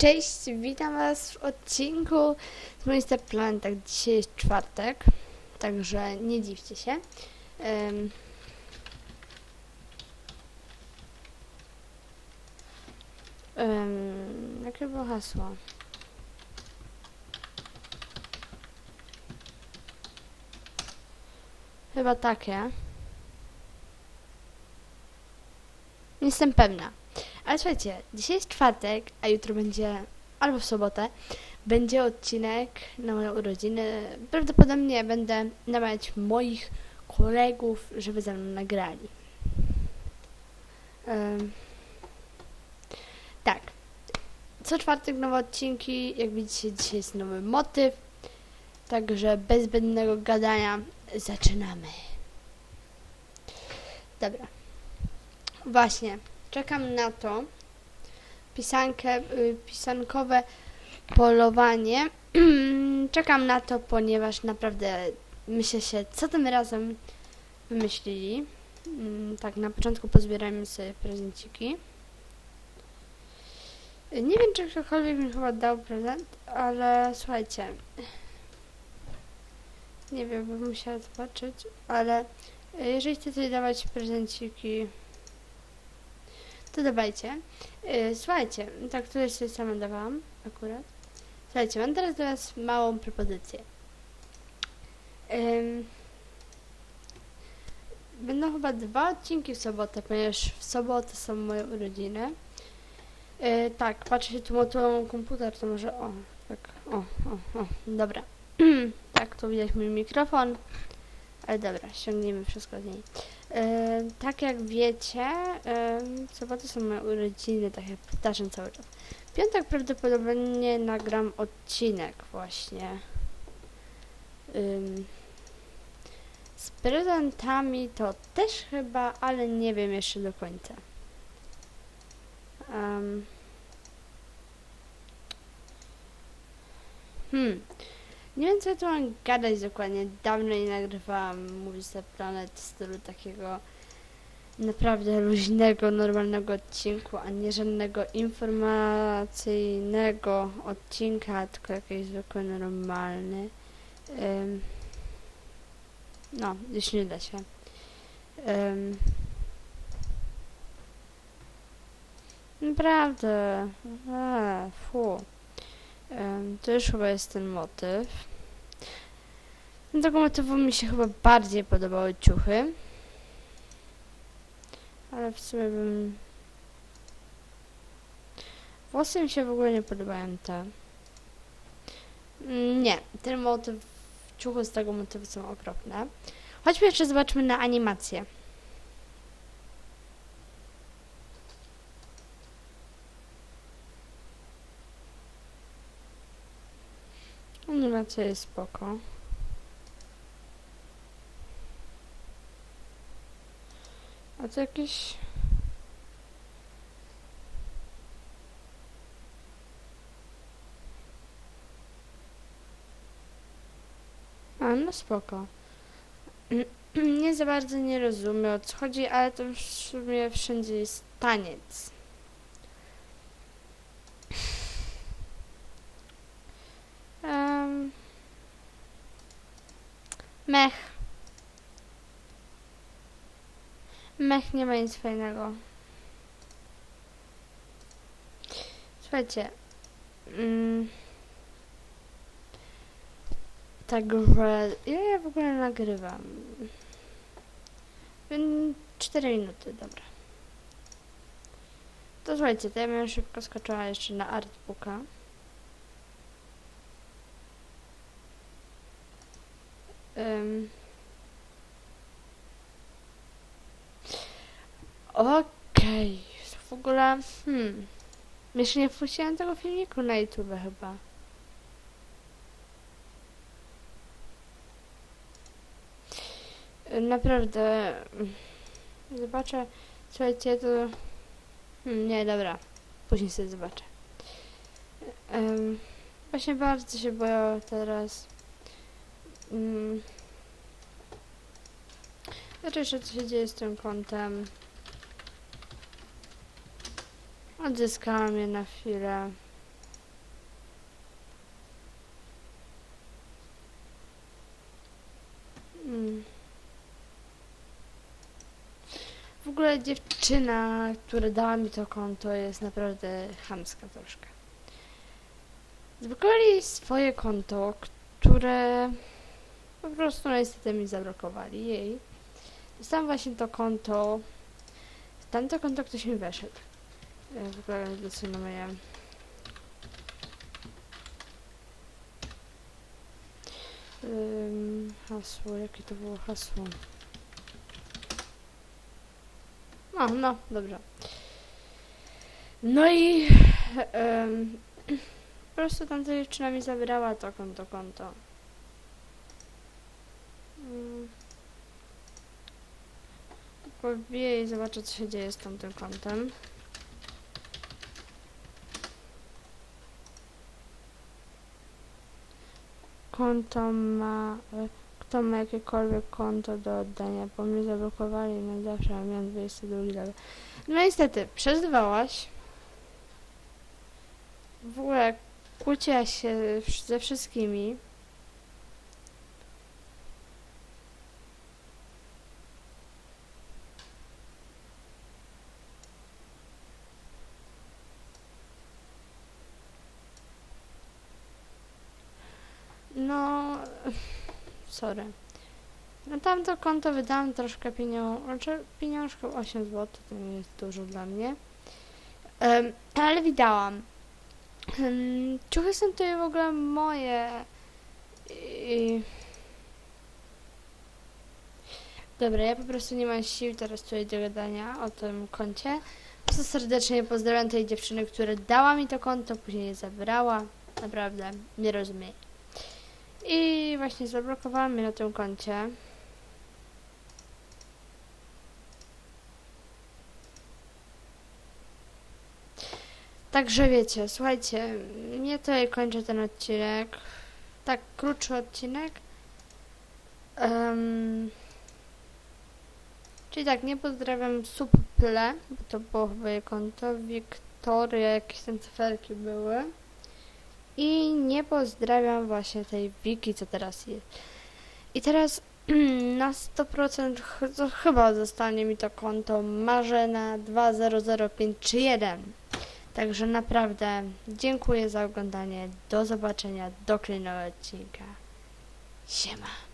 Cześć, witam Was w odcinku z Monster Planetach. Dzisiaj jest czwartek, także nie dziwcie się. Em, em, jakie było hasło? Chyba takie. Nie jestem pewna. Ale słuchajcie, dzisiaj jest czwartek, a jutro będzie, albo w sobotę, będzie odcinek na moje urodziny. Prawdopodobnie będę namawiać moich kolegów, żeby ze mną nagrali. Em, tak. Co czwartek nowe odcinki. Jak widzicie, dzisiaj jest nowy motyw. Także bez zbędnego gadania zaczynamy. Dobra. Właśnie. Czekam na to. Pisankę, y, pisankowe polowanie. Czekam na to, ponieważ naprawdę myślę się, co tym razem wymyślili. Mm, Tak, na początku pozbierajmy sobie prezenciki. Nie wiem, czy ktokolwiek mi chyba dał prezent, ale słuchajcie. Nie wiem, bym musiała zobaczyć, ale y, jeżeli chcecie dawać prezenciki to dawajcie. Yy, słuchajcie, tak tutaj sobie sama dawałam akurat. Słuchajcie, mam teraz do Was małą propozycję. Będą chyba dwa odcinki w sobotę, ponieważ w sobotę są moje urodziny. Yy, tak, patrzę się tu motywował komputer, to może o, tak, o, o, o, dobra. tak, tu widać mój mikrofon. Ale dobra, ściągniemy wszystko z niej. E, tak jak wiecie, soboty są moje urodziny, tak jak powtarzam cały czas. Piątek prawdopodobnie nagram odcinek właśnie. Ym, z prezentami to też chyba, ale nie wiem jeszcze do końca. Em, hmm. Nie wiem, co tu mam gadać dokładnie. Dawno nie nagrywałam Mówić za Planet w stylu takiego naprawdę luźnego, normalnego odcinku, a nie żadnego informacyjnego odcinka, tylko jakiś zwykły, normalny. Ym, no, już nie da się. Ym, naprawdę. Eee, fu. Em, To już chyba jest ten motyw. Tego motywu mi się chyba bardziej podobały ciuchy. Ale w sumie bym... Włosy mi się w ogóle nie podobają te. Mm, Nie, ten motyw, ciuchy z tego motywu są okropne. Chodźmy jeszcze zobaczmy na animację. Animacja jest spoko. A to jakieś... A, no spoko. Nie za bardzo nie rozumiem o co chodzi, ale to w sumie wszędzie jest taniec. Um, mech. Mech nie ma nic fajnego. Słuchajcie. Mm, Także ile ja w ogóle nagrywam? Mm, Cztery minuty, dobra. To słuchajcie, to ja bym szybko skoczyła jeszcze na artbooka. Ym. Okej, w ogóle, hmm, jeszcze nie wpuściłam tego filmiku na YouTube chyba. Naprawdę, zobaczę, słuchajcie, to, hmm, nie, dobra, później sobie zobaczę. Ym, właśnie bardzo się boję teraz. Mm. Znaczy jeszcze co się dzieje z tym kątem. Odzyskałam je na chwilę. Mm. W ogóle dziewczyna, która dała mi to konto, jest naprawdę chamska troszkę. Zblokowali swoje konto, które po prostu niestety mi zablokowali jej. Dostałam właśnie to konto. Tamto konto ktoś mi weszedł. Ja w ogóle lecę na moje... Ym, hasło, jakie to było hasło? No, no, dobrze. No i em, po prostu tamta dziewczyna mi zabierała to konto, konto. Mm. Pobiję i zobaczę, co się dzieje z tamtym kontem. Konto ma... e, Kto ma jakiekolwiek konto do oddania, bo mnie zablokowali na zawsze, a miałem 22 level. No niestety, przezywałaś. W ogóle kłóciłaś się ze wszystkimi. No, sorry. Na tamto konto wydałam troszkę znaczy pieniążków 8 zł, to nie jest dużo dla mnie. Em, ale wydałam. Em, Ciuchy są tutaj w ogóle moje. I... Dobra, ja po prostu nie mam sił teraz tutaj do gadania o tym koncie. Bardzo serdecznie pozdrawiam tej dziewczyny, która dała mi to konto, później je zabrała. Naprawdę, nie rozumiem. I właśnie zablokowała mnie na tym koncie. Także wiecie, słuchajcie, ja tutaj kończę ten odcinek. Tak, krótszy odcinek. Em, czyli tak, nie pozdrawiam Supple, bo to było chyba konto, Wiktoria, jakieś tam cyferki były. I nie pozdrawiam właśnie tej Wiki, co teraz jest. I teraz na 100% ch- to chyba zostanie mi to konto Marzena 200531. Także naprawdę dziękuję za oglądanie. Do zobaczenia do kolejnego odcinka. Siema.